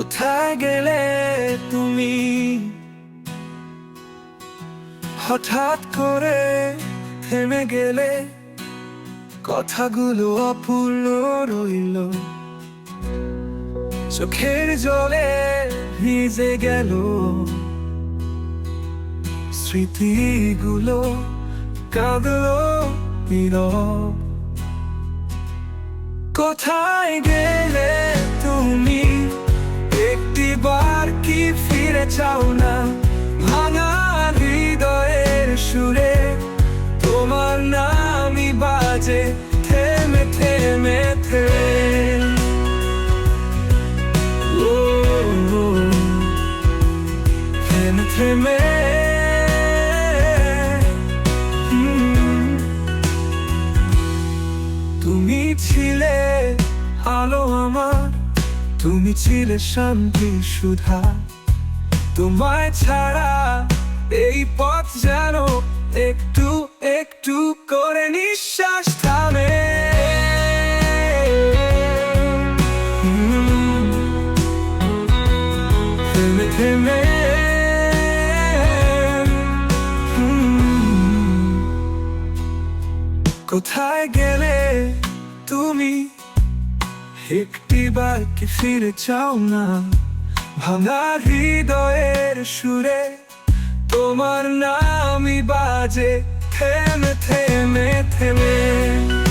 কোথায় গেলে তুমি? হঠাৎ করে থেমে গেলে কথাগুলো অপূর্ণ রইল। চোখের জলে ভিজে গেল। স্মৃতিগুলো কাঁদলো নীরব। কোথায় গেলে থেমে থেমে তুমি ছিলে আলো আমার, তুমি ছিলে শান্তি সুধা। তোমায় ছাড়া এই পথ যেন একটু কোথায় গেলে তুমি? একটি বার কি ফিরে চাও না। ভাঙা হৃদয়ের সুরে তোমার নামই বাজে। থেমে থেমে থেমে।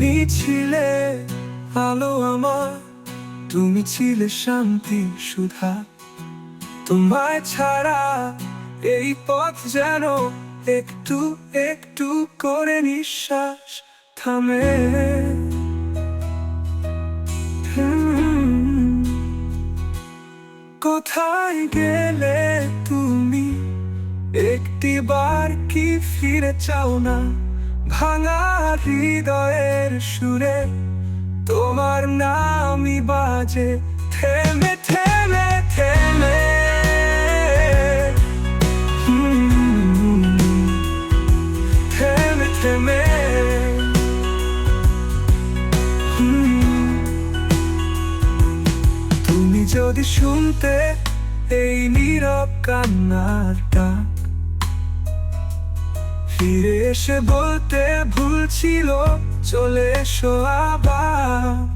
তুমি ছিলে আলো আমার, তুমি ছিলে শান্তি সুধা। তোমায় ছাড়া এই পথ যেন একটু একটু করে নিঃশ্বাস থামে। কোথায় গেলে তুমি? একটিবার কি ফিরে চাও না? ভাঙা হৃদয়ের সুরে তোমার নামই বাজে, থেমে থেমে থেমে। থেমে থেমে তুমি যদি শুনতে এই নীরব কান্নার ফিরে এসে বলতে ভুল ছিল চলে এসো আবার।